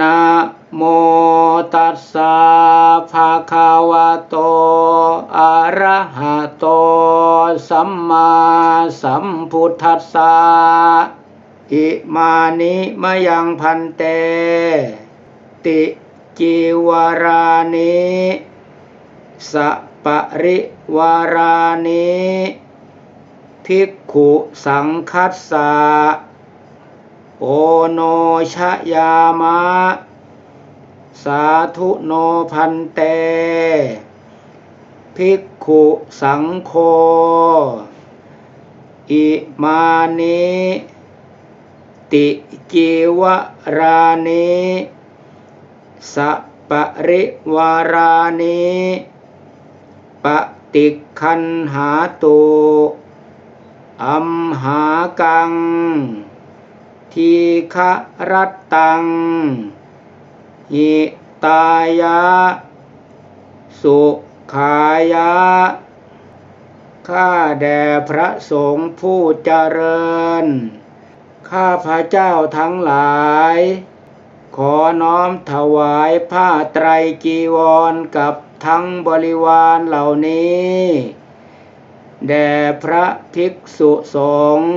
นะโมตัสสะภะคะวะโต อะระหะโต สัมมาสัมพุทธัสสะ อิมานิมะยังพันเต ติจีวารานิสะปะริวารานิภิกขุสังคัสสะ โอโนชยามะ สาธุโนพันเต ภิกขุสังโฆอิมานิติจีวรานิสัปริวารานิปฏิคันหาตุอัมหากัง ทีฆรัตตัง หิตายะ สุขายะ ข้าแด่พระสงฆ์ผู้เจริญ ข้าพระเจ้าทั้งหลาย ขอน้อมถวายผ้าไตรจีวรกับทั้งบริวารเหล่านี้ แด่พระภิกษุสงฆ์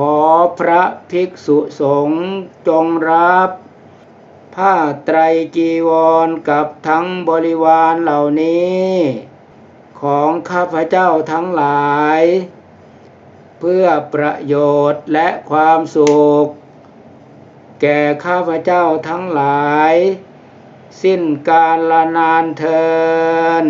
ขอพระภิกษุสงฆ์จงรับ ผ้าไตรจีวรกับทั้งบริวารเหล่านี้ ของข้าพเจ้าทั้งหลาย เพื่อประโยชน์และความสุข แก่ข้าพเจ้าทั้งหลาย สิ้นกาลนานเทิน